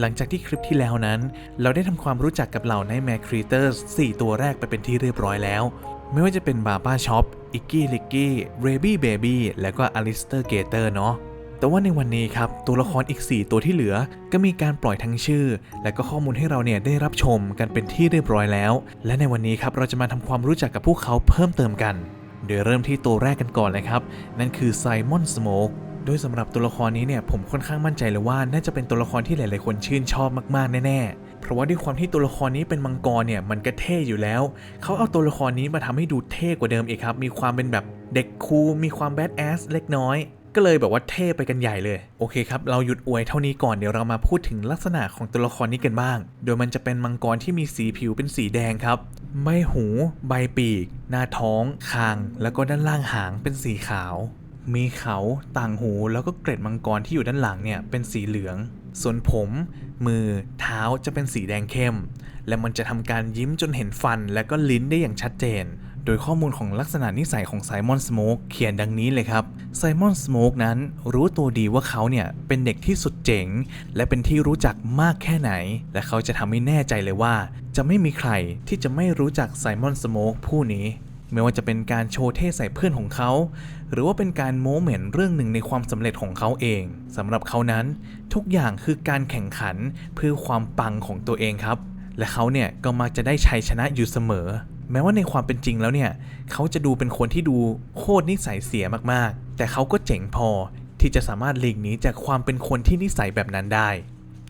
หลังจากที่คลิปที่แล้วนั้น เราได้ทำความรู้จักกับเหล่า Nightmare Creatures 4ตัวแรกไปเป็นที่เรียบร้อยแล้ว ไม่ว่าจะเป็นบาบ้าช็อปอิกกี้ลิกกี้เรบี้เบบี้และก็อลิสเตอร์เกเตอร์เนาะแต่ว่าในวันนี้ครับ ตัวละครอีก 4 ตัวที่เหลือ ก็มีการปล่อยทั้งชื่อ และก็ข้อมูลให้เราเนี่ยได้รับชมกันเป็นที่เรียบร้อยแล้ว และในวันนี้ครับเราจะมาทำความรู้จักกับพวกเขาเพิ่มเติมกัน โดยเริ่มที่ตัวแรกกันก่อนเลยครับ นั่นคือไซมอนสโมก โดยสำหรับตัวละครนี้เนี่ยผมค่อนข้างมั่นใจเลยว่าน่าจะเป็นตัวละครที่หลาย ๆ คนชื่นชอบมาก ๆ แน่ ๆ เพราะว่าด้วยความที่ตัวละครนี้เป็นมังกรเนี่ยมันก็เท่อยู่แล้ว เขาเอาตัวละครนี้มาทำให้ดูเท่กว่าเดิมอีกครับ มีความเป็นแบบเด็กคูลมีความแบดแอสเล็กน้อยก็เลยแบบว่าเท่ไปกันใหญ่เลย โอเคครับ เราหยุดอวยเท่านี้ก่อนเดี๋ยวเรามาพูดถึงลักษณะของตัวละครนี้กันบ้าง โดยมันจะเป็นมังกรที่มีสีผิวเป็นสีแดงครับใบหู ใบปีก หน้าท้อง คาง แล้วก็ด้านล่างหางเป็นสีขาว มีเขาต่างหูแล้วก็เกร็ดมังกรที่อยู่ด้านหลังเนี่ยเป็นสีเหลือง ส่วนผม มือ เท้าจะเป็นสีแดงเข้ม และมันจะทำการยิ้มจนเห็นฟันและก็ลิ้นได้อย่างชัดเจน โดยข้อมูลของลักษณะนิสัยของไซมอนสโมกเขียนดังนี้เลยครับ ไซมอนสโมกนั้นรู้ตัวดีว่าเขาเนี่ยเป็นเด็กที่สุดเจ๋ง และเป็นที่รู้จักมากแค่ไหน และเขาจะทำให้แน่ใจเลยว่า จะไม่มีใครที่จะไม่รู้จักไซมอนสโมกผู้นี้ ไม่ว่าจะเป็นการโชว์เท่ใส่เพื่อนของเขา หรือว่าเป็นการโม้เหม็นเรื่องหนึ่งในความสำเร็จของเขาเองสำหรับเขานั้นทุกอย่างคือการแข่งขันเพื่อความปังของตัวเองครับ และเขาเนี่ยก็มักจะได้ชัยชนะอยู่เสมอ แม้ว่าในความเป็นจริงแล้วเนี่ยเขาจะดูเป็นคนที่ดูโคตรนิสัยเสียมากๆ แต่เขาก็เจ๋งพอที่จะสามารถหลีกหนีจากความเป็นคนที่นิสัยแบบนั้นได้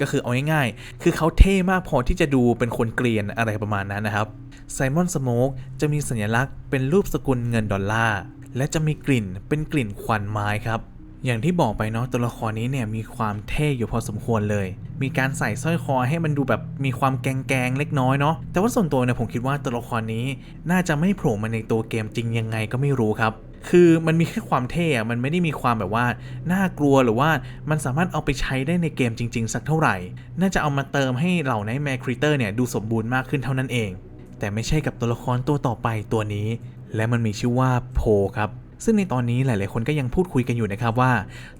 ก็คือเอาง่ายๆ คือเขาเท่มากพอที่จะดูเป็นคนเกลียนอะไรประมาณนั้นนะครับ ไซมอนสโมกจะมีสัญลักษณ์เป็นรูปสกุลเงินดอลลาร์ และจะมีกลิ่นเป็นกลิ่นควันไม้ครับ อย่างที่บอกไปเนาะตัวละครนี้เนี่ยมีความเท่อยู่พอสมควรเลย มีการใส่สร้อยคอให้มันดูแบบมีความแกงๆเล็กน้อยเนาะ แต่ว่าส่วนตัวเนี่ยผมคิดว่าตัวละครนี้น่าจะไม่โผล่มาในตัวเกมจริงยังไงก็ไม่รู้ครับ คือมันมีแค่ความเท่อะมันไม่ได้มีความแบบว่าน่ากลัวหรือว่ามันสามารถเอาไปใช้ได้ในเกมจริง ๆ สักเท่าไหร่ น่าจะเอามาเติมให้เหล่าในแมครีเตอร์เนี่ยดูสมบูรณ์มากขึ้นเท่านั้นเอง แต่ไม่ใช่กับตัวละครตัวต่อไปตัวนี้ และมันมีชื่อว่าโพครับซึ่งในตอนนี้หลาย ๆ คนก็ยังพูดคุยกันอยู่นะครับว่า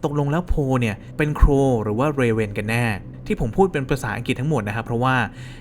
ตกลงแล้วโพเนี่ยเป็นโครหรือว่าเรเวนกันแน่ ที่ผมพูดเป็นภาษาอังกฤษทั้งหมดนะครับ เพราะว่า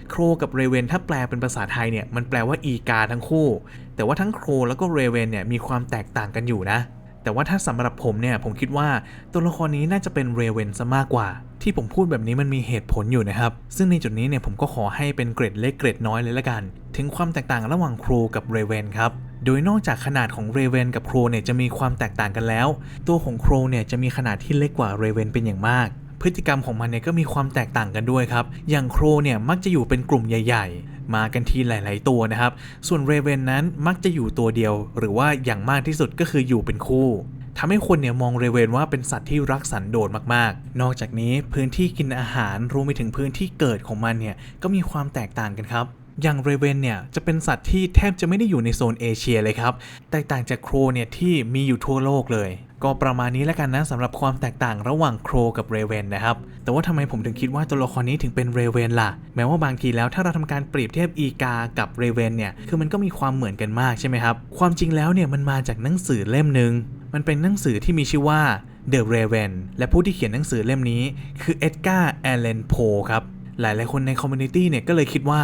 โครกับเรเวนถ้าแปลเป็นภาษาไทยเนี่ยมันแปลว่าอีกาทั้งคู่ แต่ว่าทั้งโครแล้วก็เรเวนเนี่ยมีความแตกต่างกันอยู่นะ แต่ว่าถ้าสำหรับผมเนี่ยผมคิดว่าตัวละครนี้น่าจะเป็นเรเวนซะมากกว่า ที่ผมพูดแบบนี้มันมีเหตุผลอยู่นะครับ ซึ่งในจุดนี้เนี่ยผมก็ขอให้เป็นเกรดเล็กเกรดน้อยเลยละกัน ถึงความแตกต่างระหว่างครูกับเรเวนครับโดยนอกจากขนาดของเรเวนกับโครเนี่ยจะมีความแตกต่างกันแล้ว ตัวของโครเนี่ยจะมีขนาดที่เล็กกว่าเรเวนเป็นอย่างมาก พฤติกรรมของมันเนี่ยก็มีความแตกต่างกันด้วยครับ อย่างโครเนี่ยมักจะอยู่เป็นกลุ่มใหญ่ ๆ มากันทีหลาย ๆ ตัวนะครับ ส่วนเรเวนนั้นมักจะอยู่ตัวเดียว หรือว่าอย่างมากที่สุดก็คืออยู่เป็นคู่ทำให้คนเนี่ยมองเรเวนว่าเป็นสัตว์ที่รักสันโดษมากๆ นอกจากนี้พื้นที่กินอาหารรวมไปถึงพื้นที่เกิดของมันเนี่ยก็มีความแตกต่างกันครับ อย่างเรเวนเนี่ยจะเป็นสัตว์ที่แทบจะไม่ได้อยู่ในโซนเอเชียเลยครับ แตกต่างจากโครเนี่ยที่มีอยู่ทั่วโลกเลย ก็ประมาณนี้แล้วกันนะสำหรับความแตกต่างระหว่างโครกับเรเวนนะครับ แต่ว่าทำไมผมถึงคิดว่าตัวละครนี้ถึงเป็นเรเวนล่ะ แม้ว่าบางทีแล้วถ้าเราทำการเปรียบเทียบอีกากับเรเวนเนี่ย คือมันก็มีความเหมือนกันมากใช่ไหมครับ ความจริงแล้วเนี่ยมันมาจากหนังสือเล่มหนึ่ง มันเป็นหนังสือที่มีชื่อว่า The Raven และผู้ที่เขียนหนังสือเล่มนี้ คือเอ็ดการ์แอลเลนโพครับ หลายๆคนในคอมมูนิตี้เนี่ยก็เลยคิดว่า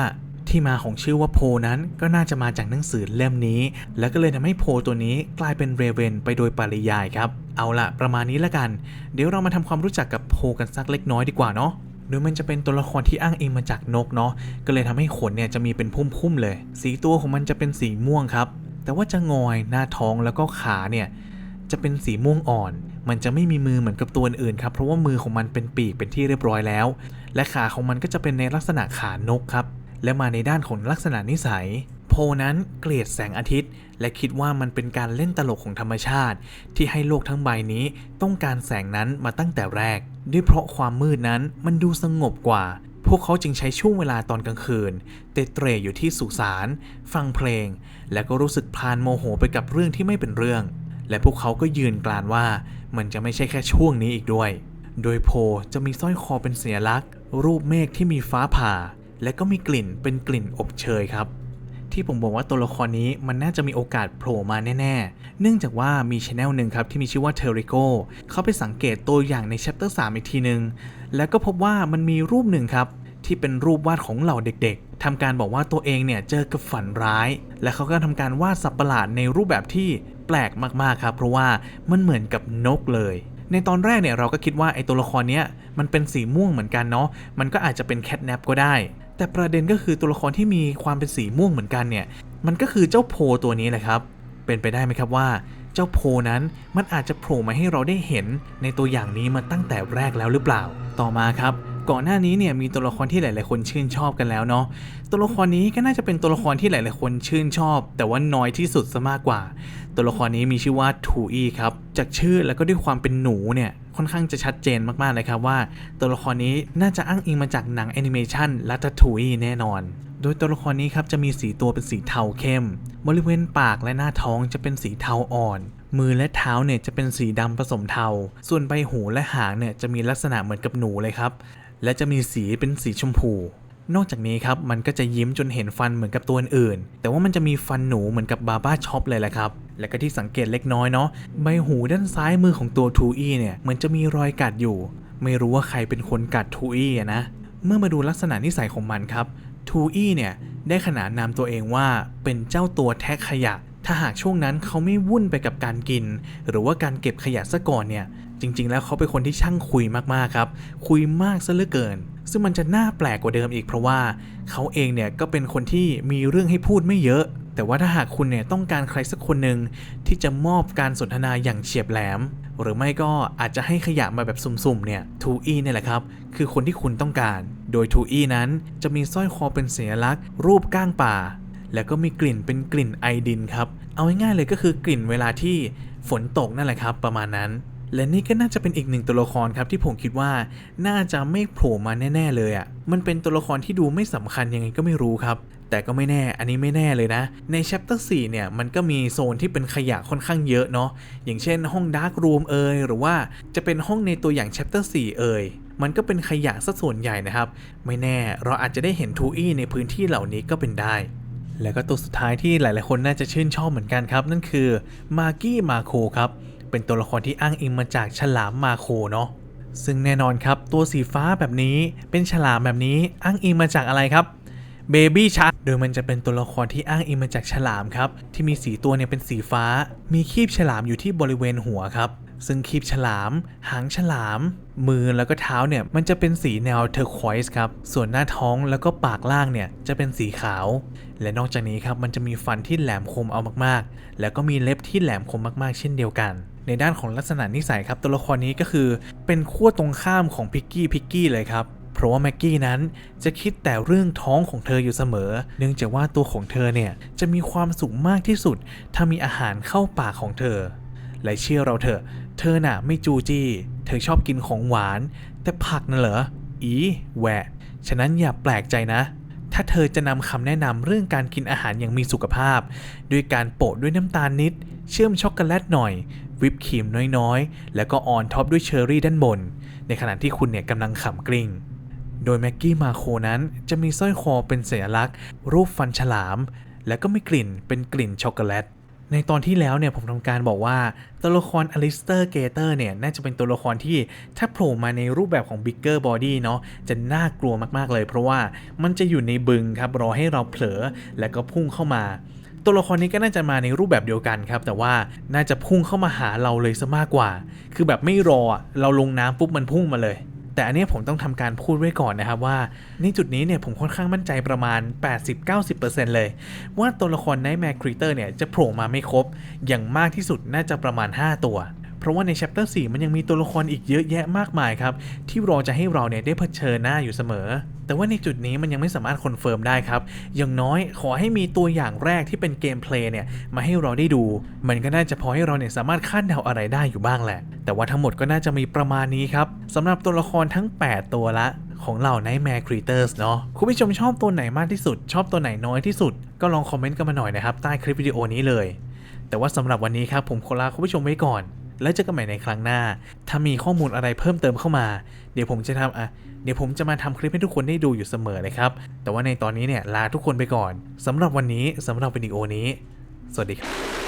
ที่มาของชื่อว่าโพนั้นก็น่าจะมาจากหนังสือเล่มนี้ แล้วก็เลยทำให้โพตัวนี้กลายเป็นเรเวนไปโดยปริยายครับ เอาละประมาณนี้ละกัน เดี๋ยวเรามาทำความรู้จักกับโพกันสักเล็กน้อยดีกว่าเนาะโดยมันจะเป็นตัวละครที่อ้างอิงมาจากนกเนาะก็เลยทำให้ขนเนี่ยจะมีเป็นพุ่มๆเลย สีตัวของมันจะเป็นสีม่วงครับ แต่ว่าจะงอยหน้าท้องแล้วก็ขาเนี่ยจะเป็นสีม่วงอ่อน มันจะไม่มีมือเหมือนกับตัวอื่นครับ เพราะว่ามือของมันเป็นปีกเป็นที่เรียบร้อยแล้ว และขาของมันก็จะเป็นในลักษณะขานกครับ และมาในด้านของลักษณะนิสัย โพนั้นเกลียดแสงอาทิตย์ และคิดว่ามันเป็นการเล่นตลกของธรรมชาติ ที่ให้โลกทั้งใบนี้ต้องการแสงนั้นมาตั้งแต่แรก ด้วยเพราะความมืดนั้นมันดูสงบกว่า พวกเขาจึงใช้ช่วงเวลาตอนกลางคืน เตะเตรอยู่ที่สุสาน ฟังเพลง และก็รู้สึกพลานโมโหไปกับเรื่องที่ไม่เป็นเรื่อง และพวกเขาก็ยืนกลานว่ามันจะไม่ใช่แค่ช่วงนี้อีกด้วย โดยโพจะมีสร้อยคอเป็นสัญลักษณ์ รูปเมฆที่มีฟ้าผ่า และก็มีกลิ่นเป็นกลิ่นอบเชยครับ ที่ผมบอกว่าตัวละครนี้มันน่าจะมีโอกาสโผล่มาแน่ๆ เนื่องจากว่ามีช anel หนึ่งครับที่มีชื่อว่า t e r i c o เขาไปสังเกตตัวอย่างใน chapter 3อีกทีหนึ่งแล้วก็พบว่ามันมีรูปหนึ่งครับที่เป็นรูปวาดของเหล่าเด็กๆทำการบอกว่าตัวเองเนี่ยเจอกับฝันร้าย และเขาก็ทำการวาดสัตว์ประหลาดในรูปแบบที่แปลกมากๆครับ เพราะว่ามันเหมือนกับนกเลย ในตอนแรกเนี่ยเราก็คิดว่าไอ้ตัวละครเนี้ยมันเป็นสีม่วงเหมือนกันเนาะ มันก็อาจจะเป็นแคทแนปก็ได้ แต่ประเด็นก็คือตัวละครที่มีความเป็นสีม่วงเหมือนกันเนี่ย มันก็คือเจ้าโพตัวนี้แหละครับ เป็นไปได้ไหมครับว่า เจ้าโพนั้นมันอาจจะโผล่มาให้เราได้เห็นในตัวอย่างนี้มาตั้งแต่แรกแล้วหรือเปล่า ต่อมาครับ ก่อนหน้านี้เนี่ยมีตัวละครที่หลาย ๆ คนชื่นชอบกันแล้วเนาะตัวละครนี้ก็น่าจะเป็นตัวละครที่หลาย ๆ คนชื่นชอบ แต่ว่าน้อยที่สุดซะมากกว่า ตัวละครนี้มีชื่อว่าทูอีครับจากชื่อแล้วก็ด้วยความเป็นหนูเนี่ยค่อนข้างจะชัดเจนมาก ๆ เลยครับว่า ตัวละครนี้น่าจะอ้างอิงมาจากหนังแอนิเมชันลัตทูอีแน่นอน โดยตัวละครนี้ครับจะมีสีตัวเป็นสีเทาเข้ม บริเวณปากและหน้าท้องจะเป็นสีเทาอ่อนมือและเท้าเนี่ยจะเป็นสีดำผสมเทา ส่วนใบหูและหางเนี่ยจะมีลักษณะเหมือนกับหนูเลยครับ และจะมีสีเป็นสีชมพู นอกจากนี้ครับมันก็จะยิ้มจนเห็นฟันเหมือนกับตัวอื่น แต่ว่ามันจะมีฟันหนูเหมือนกับบาบ้าช็อปเลยแหละครับ และก็ที่สังเกตเล็กน้อยเนาะใบหูด้านซ้ายมือของตัวทูอี้เนี่ยเหมือนจะมีรอยกัดอยู่ ไม่รู้ว่าใครเป็นคนกัดทูอี้นะ เมื่อมาดูลักษณะนิสัยของมันครับทูอี้เนี่ยได้ขนานนามตัวเองว่าเป็นเจ้าตัวแทะขยะ ถ้าหากช่วงนั้นเขาไม่วุ่นไปกับการกิน หรือว่าการเก็บขยะซะก่อนเนี่ย จริง ๆ แล้วเขาเป็นคนที่ช่างคุยมากๆครับ คุยมากซะเหลือเกิน ซึ่งมันจะน่าแปลกกว่าเดิมอีกเพราะว่าเขาเองเนี่ยก็เป็นคนที่มีเรื่องให้พูดไม่เยอะ แต่ว่าถ้าหากคุณเนี่ยต้องการใครสักคนหนึ่งที่จะมอบการสนทนาอย่างเฉียบแหลม หรือไม่ก็อาจจะให้ขยะมาแบบสุ่มๆเนี่ยทูอี้เนี่ยแหละครับคือคนที่คุณต้องการ โดยทูอี้นั้นจะมีสร้อยคอเป็นสัญลักษณ์ รูปก้างป่า แล้วก็มีกลิ่นเป็นกลิ่นไอดินครับ เอาง่ายๆเลยก็คือกลิ่นเวลาที่ฝนตกนั่นแหละครับ ประมาณนั้น และนี่ก็น่าจะเป็นอีกหนึ่งตัวละครครับที่ผมคิดว่าน่าจะไม่โผล่มาแน่ ๆ เลยอะ่ะ มันเป็นตัวละครที่ดูไม่สำคัญยังไงก็ไม่รู้ครับ แต่ก็ไม่แน่ อันนี้ไม่แน่เลยนะ ใน chapter 4เนี่ยมันก็มีโซนที่เป็นขยะค่อนข้างเยอะเนาะ อย่างเช่น ห้อง dark room เอยหรือว่าจะเป็นห้องในตัวอย่าง chapter 4เอยมันก็เป็นขยะซะส่วนใหญ่นะครับ ไม่แน่เราอาจจะได้เห็นทูอี้ในพื้นที่เหล่านี้ก็เป็นได้ แล้วก็ตัวสุดท้ายที่หลายๆ คนน่าจะชื่นชอบเหมือนกันครับ นั่นคือมากี้มาโคครับ เป็นตัวละครที่อ้างอิงมาจากฉลามมาโคเนาะซึ่งแน่นอนครับตัวสีฟ้าแบบนี้เป็นฉลามแบบนี้อ้างอิงมาจากอะไรครับเบบี้ชักโดยมันจะเป็นตัวละครที่อ้างอิงมาจากฉลามครับ ที่มีสีตัวเนี่ยเป็นสีฟ้า มีคีบฉลามอยู่ที่บริเวณหัวครับ ซึ่งคีบฉลาม หางฉลาม มือแล้วก็เท้าเนี่ยมันจะเป็นสีแนวเทอร์ควอยส์ครับ ส่วนหน้าท้องแล้วก็ปากล่างเนี่ยจะเป็นสีขาว และนอกจากนี้ครับมันจะมีฟันที่แหลมคมเอามากๆ แล้วก็มีเล็บที่แหลมคมมากๆ เช่นเดียวกันในด้านของลักษณะนิสัยครับตัวละครนี้ก็คือเป็นขั้วตรงข้ามของพิกกี้พิกกี้เลยครับ เพราะว่าแม็กกี้นั้นจะคิดแต่เรื่องท้องของเธออยู่เสมอ เนื่องจากว่าตัวของเธอเนี่ยจะมีความสุขมากที่สุด ถ้ามีอาหารเข้าปากของเธอ และเชื่อเราเถอะ เธอน่ะไม่จูจี้ เธอชอบกินของหวาน แต่ผักน่ะเหรอ อีแหวะ ฉะนั้นอย่าแปลกใจนะ ถ้าเธอจะนำคำแนะนำเรื่องการกินอาหารอย่างมีสุขภาพ ด้วยการโปะด้วยน้ำตาลนิด เชื่อมช็อกโกแลตหน่อย วิปครีมน้อยๆ แล้วก็ออนท็อปด้วยเชอร์รี่ด้านบน ในขณะที่คุณเนี่ยกำลังขำกริ้งโดยแม็กกี้มาโคนั้นจะมีสร้อยคอเป็นสัญลักษณ์ รูปฟันฉลาม และก็มีกลิ่นเป็นกลิ่นช็อกโกแลต ในตอนที่แล้วเนี่ยผมทำการบอกว่าตัวละครอลิสเตอร์เกเตอร์เนี่ยน่าจะเป็นตัวละครที่ถ้าโผล่มาในรูปแบบของบิ๊กเกอร์บอดี้เนาะจะน่ากลัวมากๆเลย เพราะว่ามันจะอยู่ในบึงครับรอให้เราเผลอแล้วก็พุ่งเข้ามาตัวละครนี้ก็น่าจะมาในรูปแบบเดียวกันครับ แต่ว่าน่าจะพุ่งเข้ามาหาเราเลยซะมากกว่า คือแบบไม่รอเราลงน้ำปุ๊บมันพุ่งมาเลย แต่อันนี้ผมต้องทำการพูดไว้ก่อนนะครับว่าในจุดนี้เนี่ยผมค่อนข้างมั่นใจประมาณ 80-90%เลย ว่าตัวละคร Nightmare Creature เนี่ยจะโผล่มาไม่ครบ อย่างมากที่สุดน่าจะประมาณ 5 ตัว เพราะว่าใน chapter 4 มันยังมีตัวละครอีกเยอะแยะมากมายครับ ที่รอจะให้เราเนี่ยได้เผชิญหน้าอยู่เสมอ แต่ว่าในจุดนี้มันยังไม่สามารถคอนเฟิร์มได้ครับ อย่างน้อยขอให้มีตัวอย่างแรกที่เป็นเกมเพลย์เนี่ยมาให้เราได้ดู มันก็น่าจะพอให้เราเนี่ยสามารถคาดเดาอะไรได้อยู่บ้างแหละ แต่ว่าทั้งหมดก็น่าจะมีประมาณนี้ครับสำหรับตัวละครทั้ง 8 ตัวละของเหล่า Nightmare Creatures เนาะคุณผู้ชมชอบตัวไหนมากที่สุด ชอบตัวไหนน้อยที่สุด ก็ลองคอมเมนต์กันมาหน่อยนะครับ ใต้คลิปวิดีโอนี้เลย แต่ว่าสำหรับวันนี้ครับ ผมขอลาคุณผู้ชมไว้ก่อน แล้วเจอกันใหม่ในครั้งหน้า ถ้ามีข้อมูลอะไรเพิ่มเติมเข้ามา เดี๋ยวผมจะทำอะเดี๋ยวผมจะมาทำคลิปให้ทุกคนได้ดูอยู่เสมอเลยครับ แต่ว่าในตอนนี้เนี่ยลาทุกคนไปก่อนสำหรับวันนี้สำหรับวิดีโอนี้ สวัสดีครับ